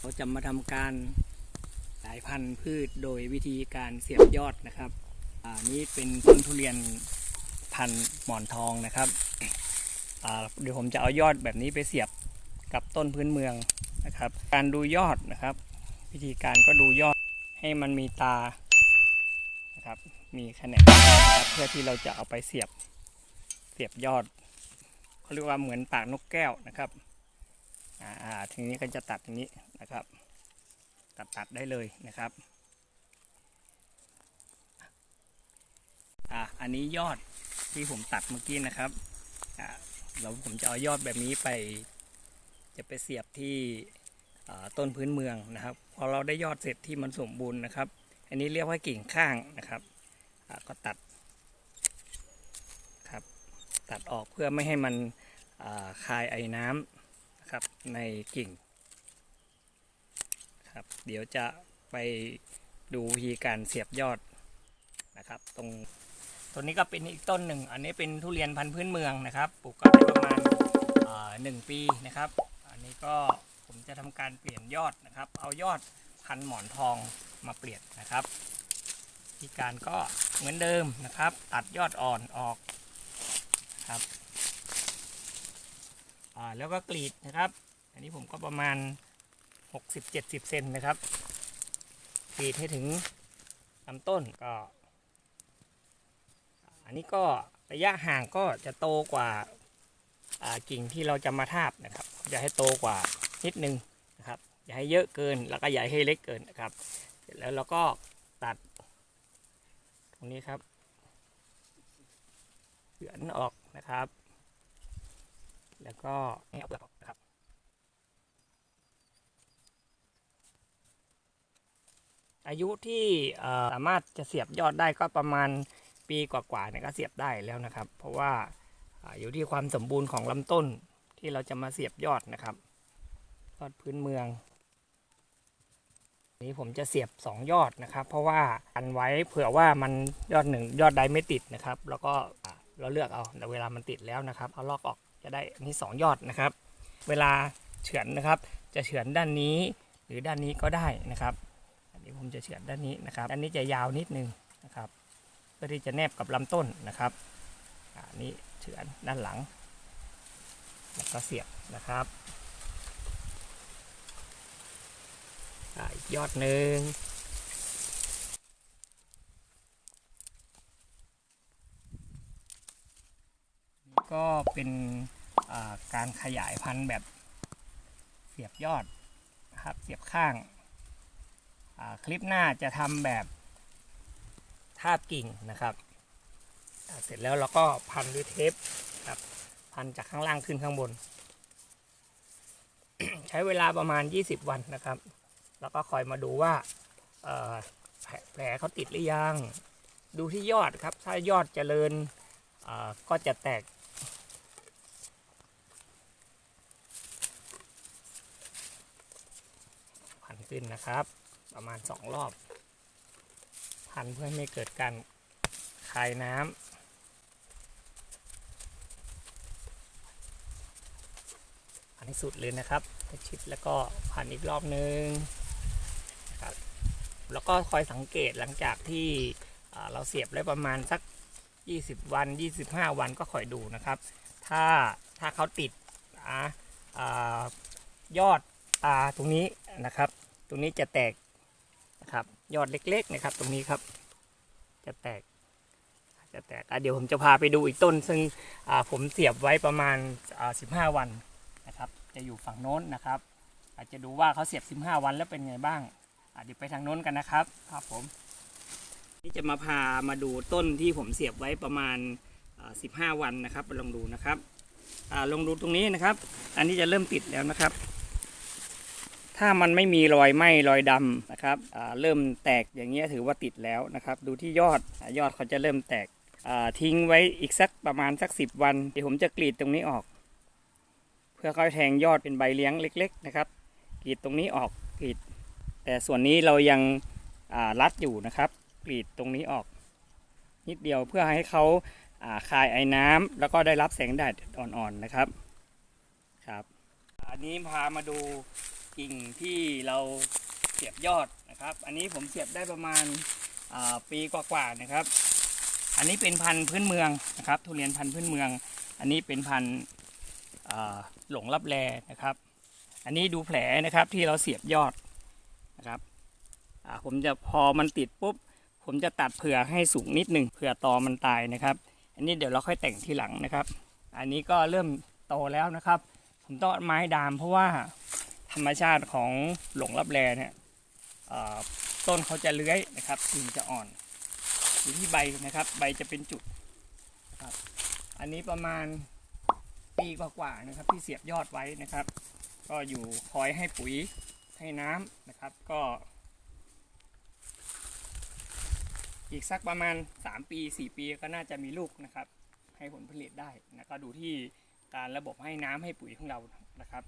เราจะมาทำการสายพันธุ์พืชโดยวิธีการเสียบยอดนะครับอ่านี้เป็นต้นทุเรียนพันธุ์หมอนทองนะครับอ่าเดี๋ยวผมจะเอายอดแบบนี้ไปเสียบกับต้นพื้นเมืองนะครับ การดูยอดนะครับ วิธีการก็ดูยอดให้มันมีตานะครับ มีแขนงนะครับเพื่อที่เราจะเอาไปเสียบเสียบยอดเขาเรียกว่าเหมือนปากนกแก้วนะครับ อ่าทีนี้ก็จะตัดอย่างนี้นะครับ ตัดตัดได้เลยนะครับอ่าอันนี้ยอดที่ผมตัดเมื่อกี้นะครับอ่าเราผมจะเอายอดแบบนี้ไป จะไปเสียบที่ต้นพื้นเมืองนะครับ พอเราได้ยอดเสร็จที่มันสมบูรณ์นะครับ อันนี้เรียกว่ากิ่งข้างนะครับก็ตัดครับ ตัดออกเพื่อไม่ให้มันอ่าคายไอ้น้ำ ครับในกิ่งครับเดี๋ยวจะไปดูวิธีการเสียบยอดนะครับ ตรงต้นนี้ก็เป็นอีกต้นหนึ่ง อันนี้เป็นทุเรียนพันธุ์พื้นเมืองนะครับปลูกก็ได้ประมาณหนึ่งปีนะครับ อันนี้ก็ผมจะทำการเปลี่ยนยอดนะครับ เอายอดพันหมอนทองมาเปลี่ยนนะครับวิธีการก็เหมือนเดิมนะครับ ตัดยอดอ่อนออกครับ อ่าแล้วก็กรีดนะครับ อันนี้ผมก็ประมาณ 60-70เซนนะครับกรีดให้ถึงลำต้นก็ อันนี้ก็ระยะห่างก็จะโตกว่ากิ่งที่เราจะมาทาบนะครับอย่าให้โตกว่านิดนึงนะครับอย่าให้เยอะเกินแล้วก็อย่าให้เล็กเกินนะครับเสร็จแล้วเราก็ตัด ตรงนี้ครับเฉือนออกนะครับ แล้วก็ให้เอาเปลือกออกนะครับอายุที่สามารถจะเสียบยอดได้ก็ประมาณปีกว่าๆเนี่ยก็เสียบได้แล้วนะครับ เพราะว่าอยู่ที่ความสมบูรณ์ของลำต้นที่เราจะมาเสียบยอดนะครับยอดพื้นเมือง นี้ผมจะเสียบ 2 ยอดนะครับ เพราะว่าอันไว้เผื่อว่ามันยอดหนึ่งยอดใดไม่ติดนะครับ แล้วก็เราเลือกเอาแต่เวลามันติดแล้วนะครับ เอาลอกออก จะได้อันนี้สองยอดนะครับ เวลาเฉือนนะครับ จะเฉือนด้านนี้หรือด้านนี้ก็ได้นะครับอันนี้ผมจะเฉือนด้านนี้นะครับด้านนี้จะยาวนิดนึงนะครับ เพื่อที่จะแนบกับลำต้นนะครับอันนี้เฉือนด้านหลัง แล้วก็เสียบนะครับอีกยอดหนึ่ง ก็เป็นการขยายพันธุ์แบบเสียบยอดนะครับเสียบข้างาคลิปหน้าจะทำแบบทาบกิ่งนะครับ เสร็จแล้วเราก็พันด้วยเทปครับพันจากข้างล่างขึ้นข้างบน ใช้เวลาประมาณ 20 วันนะครับ แล้วก็คอยมาดูว่าแผลเขาติดหรือยัง ดูที่ยอดครับ ถ้ายอดเจริญก็จะแตก พัน ขึ้นนะครับ ประมาณสองรอบ พันเพื่อให้ไม่เกิดการคายน้ำพันให้สุดเลยนะครับชิดแล้วก็พันอีกรอบนึงครับแล้วก็คอยสังเกตหลังจากที่เราเสียบได้ประมาณสัก 20 วัน 25 วันก็คอยดูนะครับ ถ้าถ้าเขาติดอ่ายอดตาตรงนี้นะครับ ตรงนี้จะแตกนะครับ ยอดเล็ก ๆนะครับ ตรงนี้ครับ จะแตก จะแตกอะเดี๋ยวผมจะพาไปดูอีกต้น ซึ่งอ่าผมเสียบไว้ประมาณอ่า15 วันนะครับ จะอยู่ฝั่งโน้นนะครับ อาจจะดูว่าเขาเสียบ 15 วันแล้วเป็นไงบ้างเดี๋ยวไปทางโน้นกันนะครับครับผม นี่จะมาพามาดูต้นที่ผมเสียบไว้ประมาณอ่า15 วันนะครับลองดูนะครับอ่าลองดูตรงนี้นะครับ อันนี้จะเริ่มติดแล้วนะครับ ถ้ามันไม่มีรอยไหม้รอยดำนะครับเริ่มแตกอย่างเงี้ยถือว่าติดแล้วนะครับ ดูที่ยอดยอดเขาจะเริ่มแตกทิ้งไว้อีกสักประมาณสักสิบวันเดี๋ยวผมจะกรีดตรงนี้ออก เพื่อค่อยแทงยอดเป็นใบเลี้ยงเล็ก ๆ นะครับ กรีดตรงนี้ออกกรีด แต่ส่วนนี้เรายังรัดอยู่นะครับ กรีดตรงนี้ออก นิดเดียวเพื่อให้เขาคายไอ้น้ำแล้วก็ได้รับแสงแดดอ่อนๆนะครับครับ อันนี้พามาดู กิ่งที่เราเสียบยอดนะครับ อันนี้ผมเสียบได้ประมาณาปีกว่าๆนะครับ อันนี้เป็นพันธุ์พื้นเมืองนะครับ ทุเรียนพันธุ์พื้นเมือง อันนี้เป็นพันธุ์หลงรับแลนะครับ อันนี้ดูแผลนะครับที่เราเสียบยอดนะครับผมจะพอมันติดปุ๊บ ผมจะตัดเผื่อให้สูงนิดหนึ่งเผื่อตอมันตายนะครับ อันนี้เดี๋ยวเราค่อยแต่งทีหลังนะครับ อันนี้ก็เริ่มโตแล้วนะครับ ผมต้องไม้ดามเพราะว่า ธรรมชาติของหลงรับแลเนี่ยต้นเขาจะเลื้อยนะครับกิ่งจะอ่อนอยู่ที่ใบนะครับ ใบจะเป็นจุดครับอันนี้ประมาณปีกว่าๆนะครับ ที่เสียบยอดไว้นะครับ ก็อยู่คอยให้ปุ๋ยให้น้ำนะครับ ก็ อีกสักประมาณ 3 ปี 4 ปีก็น่าจะมีลูกนะครับ ให้ผลผลิตได้นะก็ดูที่การระบบให้น้ำให้ปุ๋ยของเรานะครับ